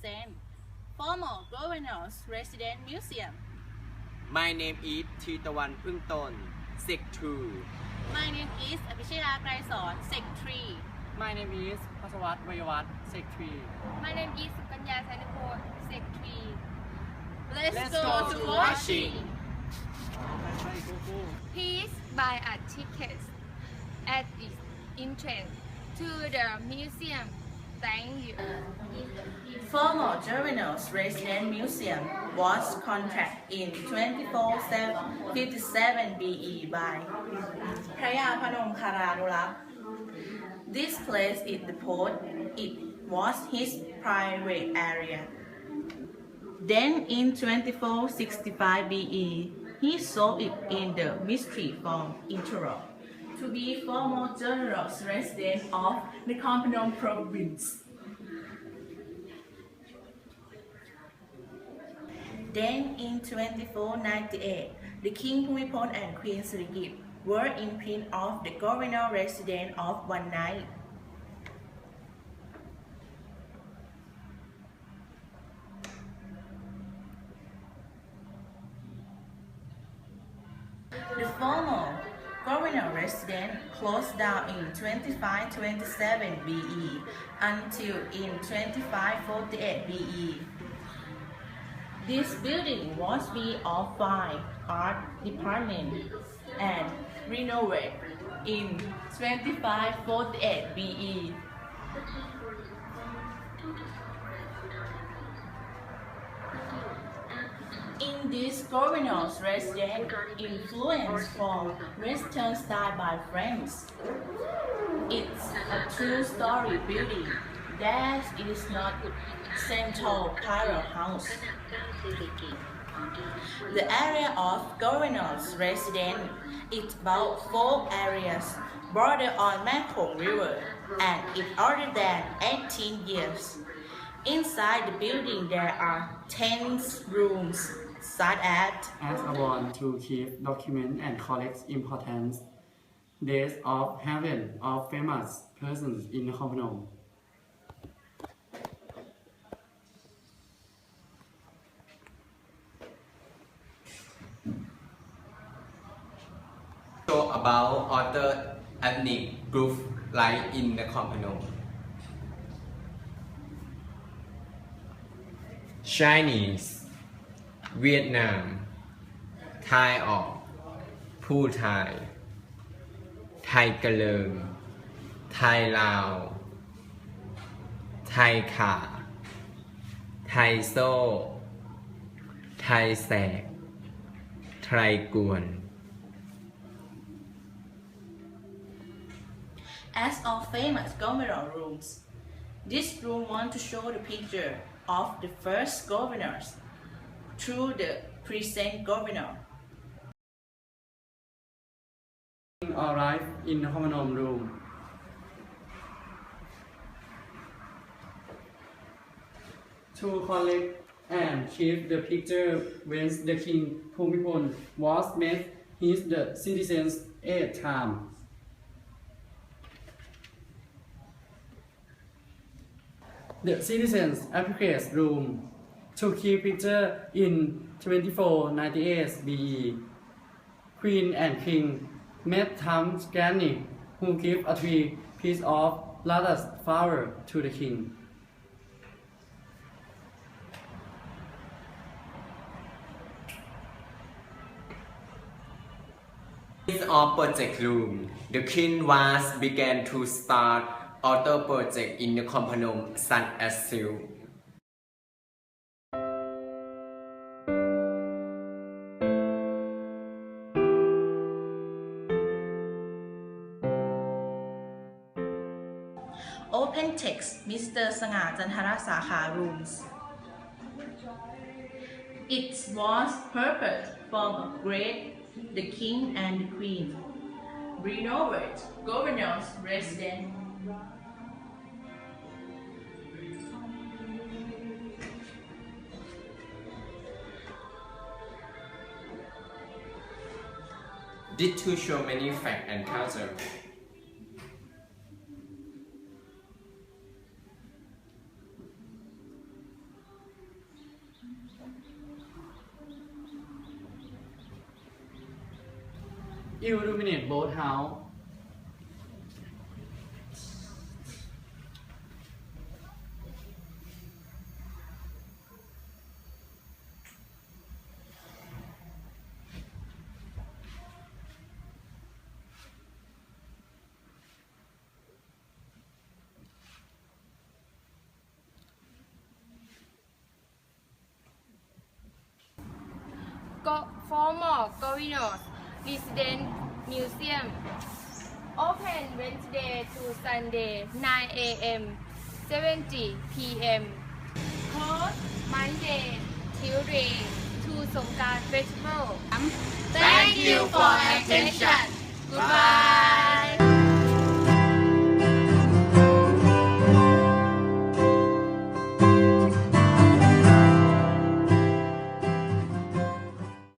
present former governor's resident museum My name is ทีตะวันพึ่งตน Sec 2 My name is อภิชิราไกรสอน Sec 3 My name is พัชวัตวิวัฒน์เซกทรี My name is สุกัญญาไทยนโพล Sec 3 Let's, Let's go go to washing. Please buy a ticket at the entrance to the museum Thank you. Former Germinal's Resident Museum was contracted in 2457 BE by Praya Panom This place is the port. It was his private area. Then in 2465 BE, he sold it in the mystery from Interop to be former general's resident of the Phnom province. Then in 2498, the King Bhumipol and Queen Sirikit were imprinted of the governor resident of one night. The former governor resident closed down in 2527 BE until in 2548 BE. This building was built of fine art department and renovated in 2548 BE. This governor's residence, influence from Western style by French. It's a two-story building that is not central Cairo house. The area of governor's residence is about four areas border on Mekong River and it older than 18 years. Inside the building there are 10 rooms such as as a want to keep, document, and collect important days of heaven of famous persons in Phnom Penh. show about other ethnic group like in the Phnom Chinese เวียดนามไทยออก ผู้ไทย ไทยกระเลิง ไทยลาว ไทยขาไทยโซ่ ไทยแสก ไทยกวน as of famous governor rooms. This room want to show the picture of the first governors through the present governor. Arrived in Phnom Penh room. To collect and keep the picture when the king Bhumipol was made his the citizens eight time. The citizens application room to keep picture in 2498 BE. Queen and King met Tom Scanny, who gave a tree piece of lotus flower to the king. In of project room, the king was began to start other project in the Phnom Sun as Open text Mr. Sanga Jantara Sakha rooms. It was purpose from great the king and the queen. Renovate governor's residence. Did to show many fact and culture. Illuminate Boat House former governors resident museum open Wednesday to Sunday 9 a.m. 70 p.m. Closed Monday Tuesday to Songkran Festival. Thank you for attention.